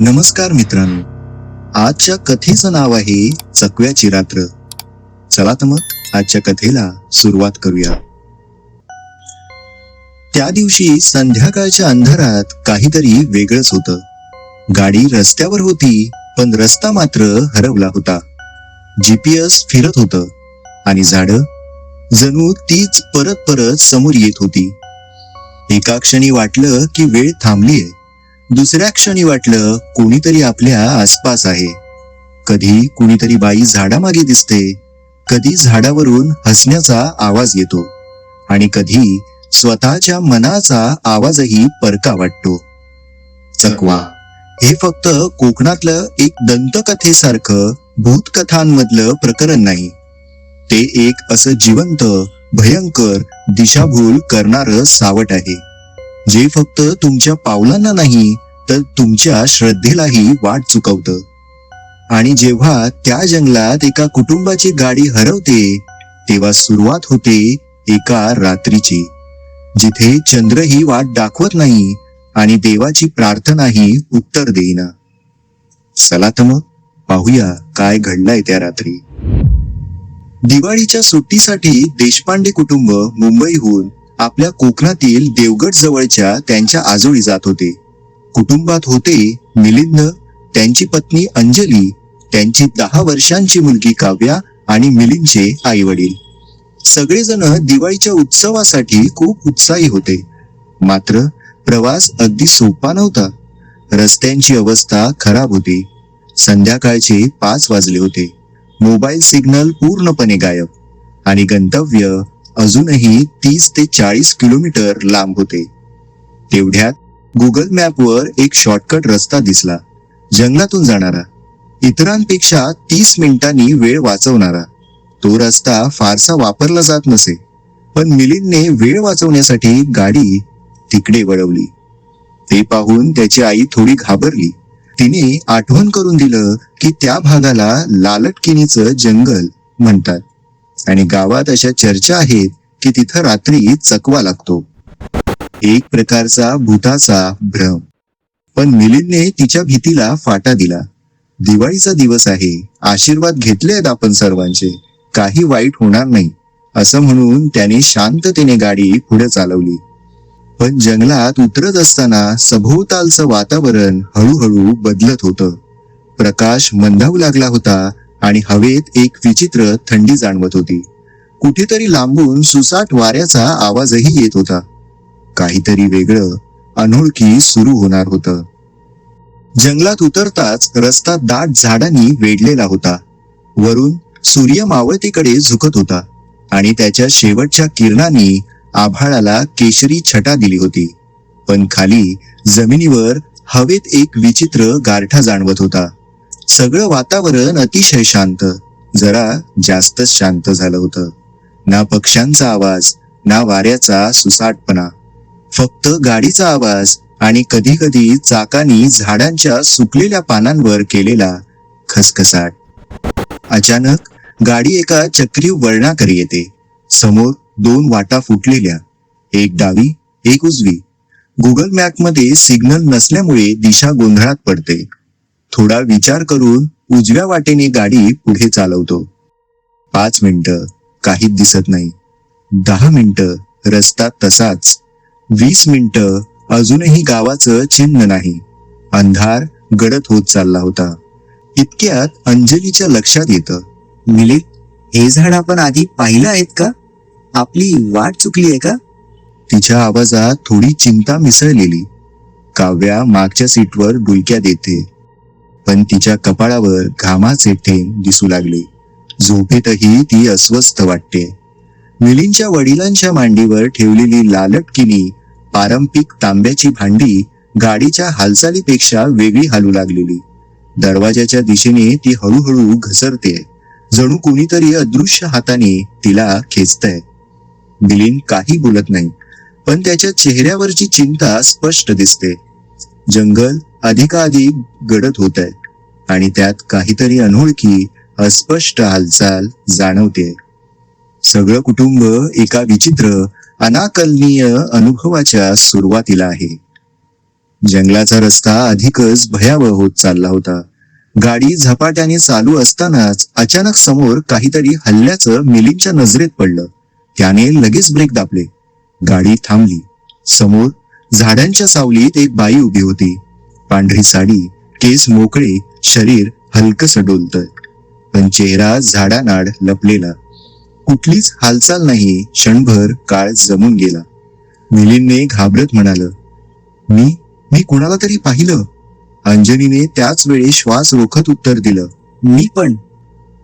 नमस्कार मित्रांनो. आजच्या कथेचं नाव आहे चकव्याची रात्र चला तर मग आजच्या कथेला सुरुवात करूया. त्या दिवशी संध्याकाळच्या अंधारात काहीतरी वेगळंच होतं. गाडी रस्त्यावर होती पण रस्ता मात्र हरवला होता. जीपीएस फिरत होतं आणि झाडं जणू तीच परत परत समोर येत होती. एका क्षणी वाटलं की वेळ थांबलीये. दुसऱ्या क्षणी वाटलं कोणीतरी आपल्या आसपास आहे. कधी कुणीतरी बाई झाडामागे दिसते कधी झाडावरून हसण्याचा आवाज येतो आणि कधी स्वतःच्या मनाचा आवाजही परका वाटतो. चकवा हे फक्त कोकणातलं एक दंतकथेसारखं भूतकथांमधलं प्रकरण नाही. ते एक असं जिवंत भयंकर दिशाभूल करणार सावट आहे. जे फक्त तुमच्या पावलांना नाही तर तुमच्या श्रद्धेलाही वाट चुकवतं. आणि जेव्हा त्या जंगलात एका कुटुंबाची गाडी हरवते तेव्हा सुरुवात होते एका रात्रीची जिथे चंद्रही वाट दाखवत नाही आणि देवाची प्रार्थनाही उत्तर देईना. चला तर मग पाहूया काय घडलंय त्या रात्री. दिवाळीच्या सुट्टीसाठी देशपांडे कुटुंब मुंबईहून आपल्या कोकणातील देवगड जवळच्या त्यांच्या आजोळी जात होते. कुटुंबात होते मिलिंद त्यांची पत्नी अंजली त्यांची दहा वर्षांची मुलगी काव्या आणि मिलिंदचे आई वडील सगळेजण दिवाळीच्या उत्सवासाठी खूप उत्साही होते. मात्र प्रवास अगदी सोपा नव्हता. रस्त्यांची अवस्था खराब होती. संध्याकाळचे पाच वाजले होते. मोबाईल सिग्नल पूर्णपणे गायब आणि गंतव्य अजूनही तीस ते चाळीस किलोमीटर लांब होते. तेवढ्यात गुगल मॅपवर एक शॉर्टकट रस्ता दिसला. जंगलातून जाणारा. इतरांपेक्षा तीस मिनिटांनी वेळ वाचवणारा. तो रस्ता फारसा वापरला जात नसे. पण मिलिंदने वेळ वाचवण्यासाठी गाडी तिकडे वळवली. ते पाहून त्याची आई थोडी घाबरली. तिने आठवण करून दिलं की त्या भागाला लालटकिनीचं जंगल म्हणतात. आणि गावात अशा चर्चा आहेत की तिथं रात्री चकवा लागतो. एक प्रकारचा भूताचा भ्रम. पण मिलिंदने तिच्या भीतीला फाटा दिला. दिवाळीचा दिवस आहे. आशीर्वाद घेतले आहेत आपण सर्वांचे. काही वाईट होणार नाही. असं म्हणून त्याने शांततेने गाडी पुढे चालवली. पण जंगलात उतरत असताना सभोवतालचं वातावरण हळूहळू बदलत होतं. प्रकाश मंदावू लागला होता. आणि हवेत एक विचित्र थंडी जाणवत होती. कुठेतरी लांबून सुसाट वाऱ्याचा आवाजही येत होता. काहीतरी वेगळं अनोळखी सुरू होणार होतं. जंगलात उतरताच रस्ता दाट झाडांनी वेढलेला होता. वरून सूर्य मावळतीकडे झुकत होता आणि त्याच्या शेवटच्या किरणांनी आभाळाला केशरी छटा दिली होती. पण खाली जमिनीवर हवेत एक विचित्र गारठा जाणवत होता. सगळं वातावरण अतिशय शांत जरा जास्तच शांत झालं होतं. ना पक्ष्यांचा आवाज ना वाऱ्याचा सुसाटपणा. फक्त गाडीचा आवाज आणि कधी कधी चाकानी झाडांच्या सुकलेल्या पानांवर केलेला खसखसाट. अचानक गाडी एका चक्रीव वळणाकडे येते. समोर दोन वाटा फुटलेल्या एक डावी एक उजवी. गुगल मॅपमध्ये सिग्नल नसल्यामुळे दिशा गोंधळात पडते. थोडा विचार करून उजव्या वाटेने गाडी पुढे चालवतो. पाच मिनिटं काहीच दिसत नाही. दहा मिनिटं रस्ता तसाच. वीस मिनिटं अजूनही गावाचं चिन्ह नाही. अंधार गडद होत चालला होता. इतक्यात अंजलीच्या लक्षात येतं. मिलित हे झाड आपण आधी पाहिलं आहेत का? आपली वाट चुकली आहे का? तिच्या आवाजात थोडी चिंता मिसळलेली. काव्या मागच्या सीटवर डुलक्या देते पण तिच्या कपाळावर घामाचे थेंब दिसू लागले. झोपेतही ती अस्वस्थ वाटते. मिलींच्या वडिलांच्या मांडीवर ठेवलेली लालटकिनी पारंपरिक तांब्याची भांडी गाडीच्या हालचालीपेक्षा वेगळी हालू लागलेली. दरवाजाच्या दिशेने ती हळूहळू घसरते. जणू कुणीतरी अदृश्य हाताने तिला खेचतय. मिलिंद काही बोलत नाही पण त्याच्या चेहऱ्यावरची चिंता स्पष्ट दिसते. जंगल अधिकाधिक गडद होत आहे आणि त्यात काहीतरी अनोळखी अस्पष्ट हालचाल जाणवते. सगळं कुटुंब एका विचित्र अनाकलनीय अनुभवाच्या सुरुवातीला आहे. जंगलाचा रस्ता अधिकच भयावह होत चालला होता. गाडी झपाट्याने चालू असतानाच अचानक समोर काहीतरी हल्ल्याचं मिलिंदच्या नजरेत पडलं. त्याने लगेच ब्रेक दाबले. गाडी थांबली. समोर झाडांच्या सावलीत एक बाई उभी होती. पांढरी साडी केस मोकळे शरीर हलकस डोलत पण चेहरा झाडानाड लपलेला. कुठलीच हालचाल नाही क्षणभर काळ जमून गेला. मिलिंदने घाबरत म्हणाल मी मी कुणाला तरी पाहिलं? अंजनीने त्याच वेळी श्वास रोखत उत्तर दिलं मी पण.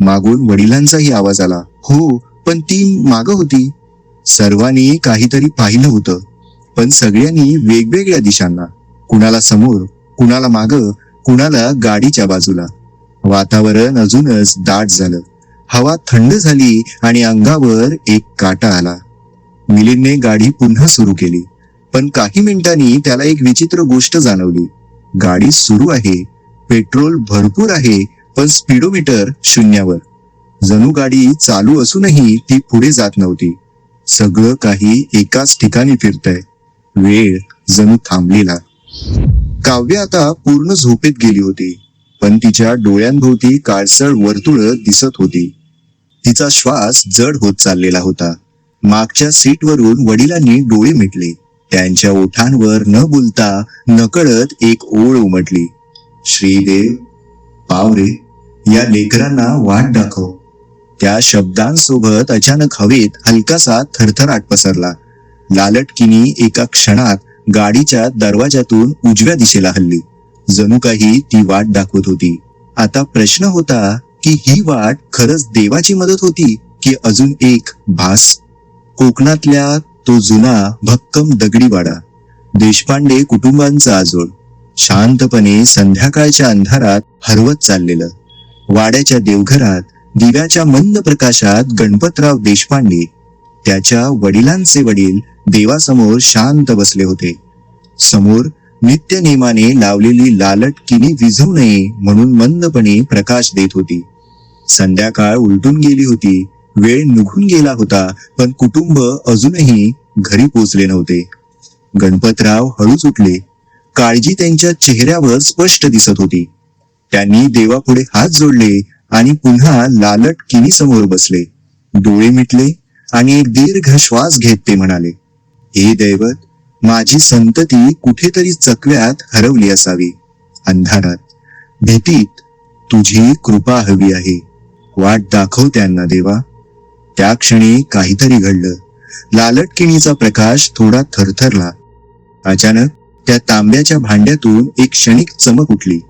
मागून वडिलांचाही आवाज आला हो पण ती माग होती. सर्वांनी काहीतरी पाहिलं होतं पण सगळ्यांनी वेगवेगळ्या दिशांना कुणाला समोर कुणाला माग कुणाला गाडीच्या बाजूला. वातावरण अजूनच दाट झालं. हवा थंड झाली आणि अंगावर एक काटा आला. मिलिंदने गाडी पुन्हा सुरू केली. पण काही मिनिटांनी त्याला एक विचित्र गोष्ट जाणवली. गाडी सुरू आहे. पेट्रोल भरपूर आहे पण स्पीडोमीटर शून्यावर. जणू गाडी चालू असूनही ती पुढे जात नव्हती. सगळं काही एकाच ठिकाणी फिरतंय. वेळ जणू थांबलेला. काव्य आता पूर्ण झोपेत गेली होती पण तिच्या डोळ्यांभोवती काळसळ वर्तुळ दिसत होती. तिचा श्वास जड होत चाललेला होता. मागच्या सीटवरून वडिलांनी डोळे मिटले. त्यांच्या ओठांवर न बोलता नकळत एक ओळ उमटली. श्रीदेव पावरे या लेकरांना वाट दाखव. त्या शब्दांसोबत अचानक हवेत हलकासा थरथराट पसरला. लालटकिनी एका क्षणात गाडीच्या दरवाजातून उजव्या दिशेला हल्ली. जणू काही ती वाट दाखवत होती. आता प्रश्न होता की ही वाट खरंच देवाची मदत होती की अजून एक भास? कोकणातल्या तो जुना भक्कम दगडी वाडा देशपांडे कुटुंबांचा आजोळ शांतपणे संध्याकाळच्या अंधारात हरवत चाललेलं. वाड्याच्या देवघरात दिव्याच्या मंद प्रकाशात गणपतराव देशपांडे त्याच्या वडिलांचे वडील देवासमोर शांत बसले होते. समोर नित्य नेमाने लावलेली लालट किनी विझवू नये म्हणून मंदपणे प्रकाश देत होती. संध्याकाळ उलटून गेली होती. वेळ निघून गेला होता पण कुटुंब अजूनही घरी पोचले नव्हते. गणपतराव हळूच उठले. काळजी त्यांच्या चेहऱ्यावर स्पष्ट दिसत होती. त्यांनी देवापुढे हात जोडले आणि पुन्हा लालट किनी समोर बसले. डोळे मिटले. आणि दीर्घ श्वास घेत ते म्हणाले हे दैवत माझी संतती कुठेतरी चकव्यात हरवली असावी. अंधारात भीतीत तुझी कृपा हवी आहे. वाट दाखव त्यांना देवा. त्या क्षणी काहीतरी घडलं. लालटकिणीचा प्रकाश थोडा थरथरला. अचानक त्या तांब्याच्या भांड्यातून एक क्षणिक चमक उठली.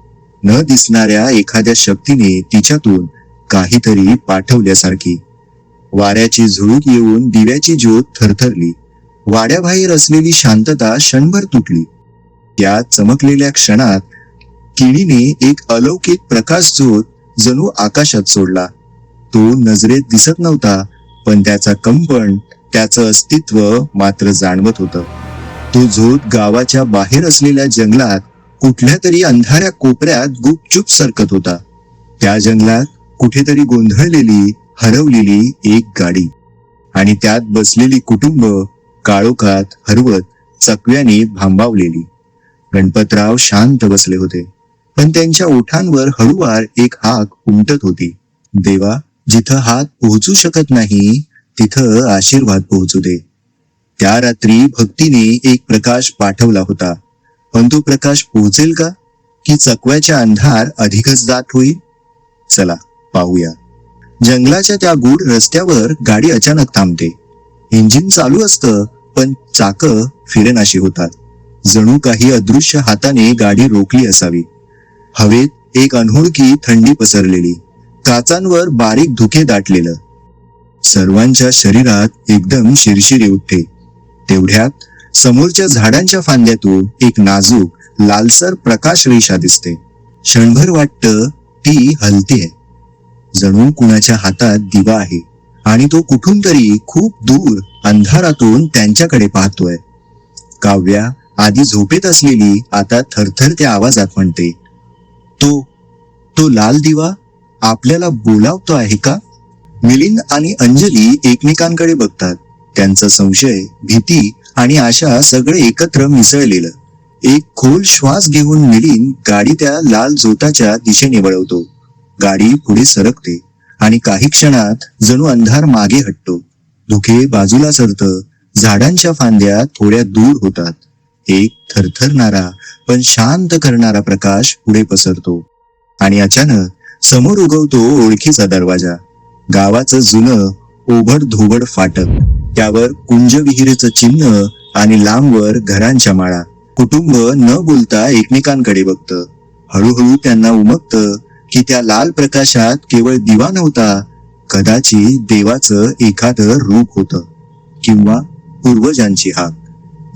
न दिसणाऱ्या एखाद्या शक्तीने तिच्यातून काहीतरी पाठवल्यासारखी. वाऱ्याची झुळूक येऊन दिव्याची ज्योत थरथरली. वाड्याबाहेर असलेली शांतता क्षणभर तुटली. त्या चमकलेल्या क्षणात किडीने एक अलौकिक प्रकाश झोत जणू आकाशात सोडला. तो नजरेत दिसत नव्हता पण त्याचा कंपन त्याचं अस्तित्व मात्र जाणवत होतं. तो झोत गावाच्या बाहेर असलेल्या जंगलात कुठल्या तरी अंधाऱ्या कोपऱ्यात गुपचूप सरकत होता. त्या जंगलात कुठेतरी गोंधळलेली हरवलेली एक गाडी आणि त्यात बसलेली कुटुंब काळोखात हरवत चकव्याने भांबावलेली. गणपतराव शांत बसले होते. पण त्यांच्या ओठांवर हळूवार एक हाक उमटत होती. देवा जिथं हात पोहोचू शकत नाही तिथं आशीर्वाद पोहोचू दे. त्या रात्री भक्तीने एक प्रकाश पाठवला होता. पण तो प्रकाश पोहोचेल का? की चकव्याच्या अंधार अधिकच दाट होईल? चला पाहूया. जंगलाच्या त्या गुड रस्त्यावर गाडी अचानक थांबते. इंजिन चालू असतं पण चाक फिरेनाशी होतात. जणू काही अदृश्य हाताने गाडी रोखली असावी. हवेत एक अनोळखी थंडी पसरलेली. काचांवर बारीक धुके दाटलेलं. सर्वांच्या शरीरात एकदम शिरशिरी उठते. तेवढ्यात समोरच्या झाडांच्या फांद्यातून एक नाजूक लालसर प्रकाश रेषा दिसते. क्षणभर वाटतं ती हलतीये. जणू कुणाच्या हातात दिवा आहे आणि तो कुठून तरी खूप दूर अंधारातून त्यांच्याकडे पाहतोय. काव्या आधी झोपेत असलेली आता थरथरत्या आवाजात म्हणते तो तो लाल दिवा आपल्याला बोलावतो आहे का? मिलिंद आणि अंजली एकमेकांकडे बघतात. त्यांचा संशय भीती आणि आशा सगळे एकत्र मिसळलेलं. एक खोल श्वास घेऊन मिलिंद गाडी त्या लाल जोताच्या दिशेने वळवतो. गाडी पुढे सरकते आणि काही क्षणात जणू अंधार मागे हटतो. धुके बाजूला सरत झाडांच्या फांद्या थोड्या दूर होतात. एक थरथरणारा पण शांत करणारा प्रकाश पुढे पसरतो. आणि अचानक समोर उगवतो ओळखीचा दरवाजा. गावाचं जुनं ओभड धोबड फाटक. त्यावर कुंजविहिरीचं चिन्ह आणि लांबवर घरांच्या माळा. कुटुंब न बोलता एकमेकांकडे बघतं. हळूहळू त्यांना उमगतं की त्या लाल प्रकाशात केवळ दिवा नव्हता कदाचित देवाचं एखादं रूप होत किंवा पूर्वजांची हाक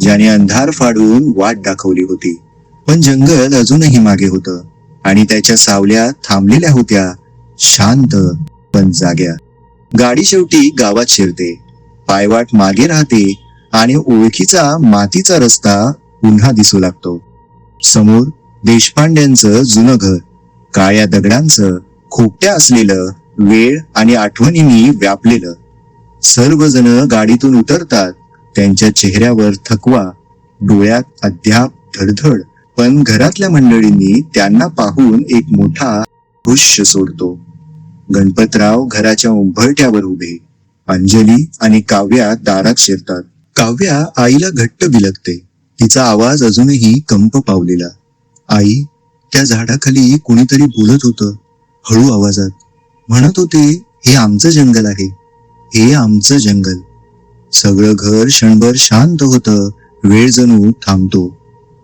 ज्याने अंधार फाडून वाट दाखवली होती. पण जंगल अजूनही मागे होतं आणि त्याच्या सावल्या थांबलेल्या होत्या शांत पण जाग्या. गाडी शेवटी गावात शिरते पायवाट मागे राहते आणि ओळखीचा मातीचा रस्ता पुन्हा दिसू लागतो. समोर देशपांड्यांचं जुनं घर. काळ्या दगडांचं खोपट्या असलेलं वेळ आणि आठवणींनी व्यापलेलं. सर्वजण गाडीतून उतरतात त्यांच्या चेहऱ्यावर थकवा डोळ्यात अद्याप धडधड. पण घरातल्या मंडळींनी त्यांना पाहून एक मोठा हुश्य सोडतो. गणपतराव घराच्या उंबरट्यावर उभे. अंजली आणि काव्या दारात शिरतात. काव्या आईला घट्ट बिलगते. तिचा आवाज अजूनही कंप पावलेला. आई त्या झाडाखाली कुणीतरी बोलत होतं हळू आवाजात. म्हणत होते हे आमचं जंगल आहे. हे आमचं जंगल. सगळं घर क्षणभर शांत होतं वेळ जणू थांबतो.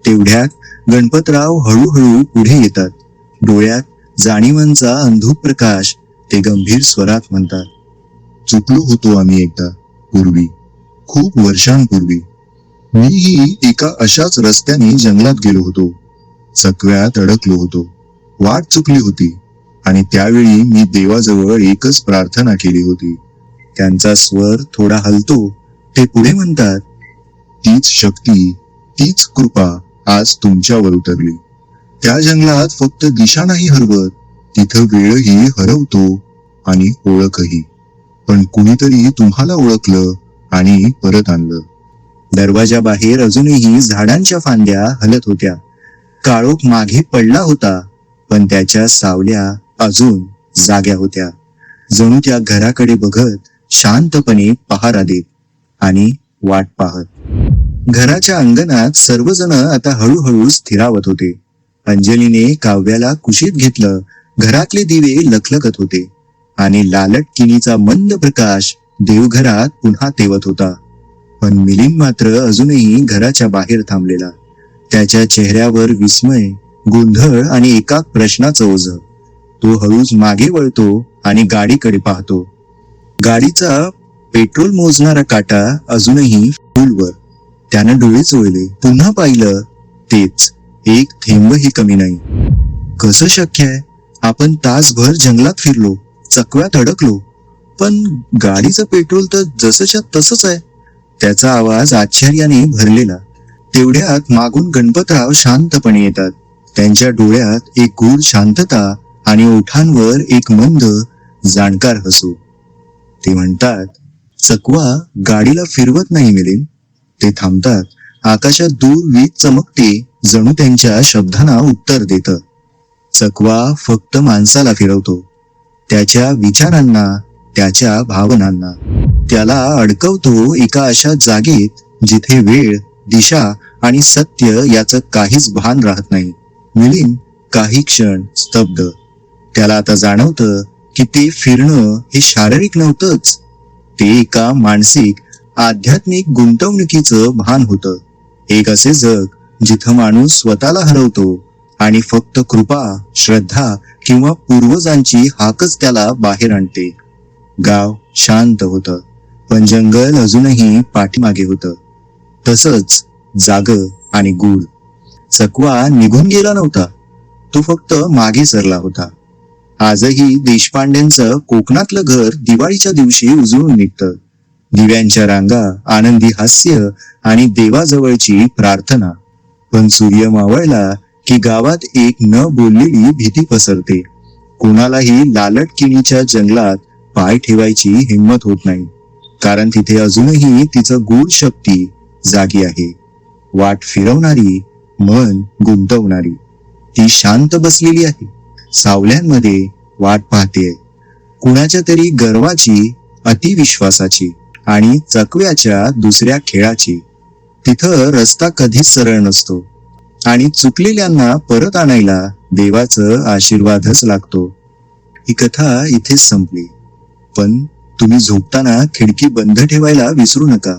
तेवढ्यात गणपतराव हळूहळू पुढे येतात. डोळ्यात जाणीवांचा अंधुक प्रकाश ते गंभीर स्वरात म्हणतात चुकलो होतो आम्ही एकदा पूर्वी. खूप वर्षांपूर्वी. मीही एका अशाच रस्त्याने जंगलात गेलो होतो. चकव्यात अडकलो होतो. वाट चुकली होती आणि त्यावेळी मी देवाजवळ एकच प्रार्थना केली होती. त्यांचा स्वर थोडा हलतो. ते पुढे म्हणतात तीच शक्ती तीच कृपा आज तुमच्यावर उतरली. त्या जंगलात फक्त दिशा नाही हरवत तिथं वेळही हरवतो आणि ओळखही. पण कुणीतरी तुम्हाला ओळखलं आणि परत आणलं. दरवाजा बाहेर अजूनही झाडांच्या फांद्या हलत होत्या. काळोख मागे पडला होता पण त्याच्या सावल्या अजून जाग्या होत्या. जणू त्या घराकडे बघत शांतपणे पहारा देत आणि वाट पाहत. घराच्या अंगणात सर्वजण आता हळूहळू स्थिरावत होते. अंजलीने काव्याला कुशीत घेतलं घरातले दिवे लखलखत होते आणि लालट किनीचा मंद प्रकाश देवघरात पुन्हा तेवत होता. पण मिलिंद मात्र अजूनही घराच्या बाहेर थांबलेला. त्याच्या चेहऱ्यावर विस्मय गोंधळ आणि एका प्रश्नाचं ओझ. तो हळूच मागे वळतो आणि गाडीकडे पाहतो. गाडीचा पेट्रोल मोजणारा काटा अजूनही फुलवर त्यानं डोळे चोळले. पुन्हा पाहिलं तेच. एक थेंबही कमी नाही. कसं शक्य आहे? आपण तासभर जंगलात फिरलो चकव्यात अडकलो. पण गाडीचं पेट्रोल तर जसंच्या तसंच आहे. त्याचा आवाज आश्चर्याने भरलेला. तेवढ्यात मागून गणपतराव शांतपणे येतात. त्यांच्या डोळ्यात एक गूढ शांतता आणि ओठांवर एक मंद जाणकार हसू. ते म्हणतात चकवा गाडीला फिरवत नाही मिलिंद. ते थांबतात. आकाशात दूर वीज चमकते जणू त्यांच्या शब्दांना उत्तर देत. चकवा फक्त माणसाला फिरवतो. त्याच्या विचारांना त्याच्या भावनांना. त्याला अडकवतो एका अशा जागेत जिथे वेळ दिशा आणि सत्य याचं काहीच भान राहत नाही. मिलिंद काही क्षण स्तब्ध. त्याला आता जाणवतं की ते फिरणं हे शारीरिक नव्हतंच. ते एका मानसिक आध्यात्मिक गुंतवणुकीचं भान होतं. एक असे जग जिथं माणूस स्वतःला हरवतो आणि फक्त कृपा श्रद्धा किंवा पूर्वजांची हाकच त्याला बाहेर आणते. गाव शांत होतं पण जंगल अजूनही पाठीमागे होतं. तसंच जाग आणि गूढ. चकवा निघून गेला नव्हता. तो फक्त मागे सरला होता. आजही देशपांडेंचं कोकणातलं घर दिवाळीच्या दिवशी उजळून निघतं. दिव्यांच्या रांगा आनंदी हास्य आणि देवाजवळची प्रार्थना. पण सूर्य मावळला की गावात एक न बोललेली भीती पसरते. कोणालाही लालट किणीच्या जंगलात पाय ठेवायची हिंमत होत नाही. कारण तिथे अजूनही तिचं गूढ शक्ती जागी आहे. वाट फिरवणारी मन गुंतवणारी ती शांत बसलेली आहे. सावल्यांमध्ये वाट पाहतेय कुणाच्या तरी गर्वाची अतिविश्वासाची आणि चकव्याच्या दुसऱ्या खेळाची. तिथं रस्ता कधीच सरळ नसतो आणि चुकलेल्यांना परत आणायला देवाचं आशीर्वादच लागतो. ही कथा इथेच संपली. पण तुम्ही झोपताना खिडकी बंद ठेवायला विसरू नका.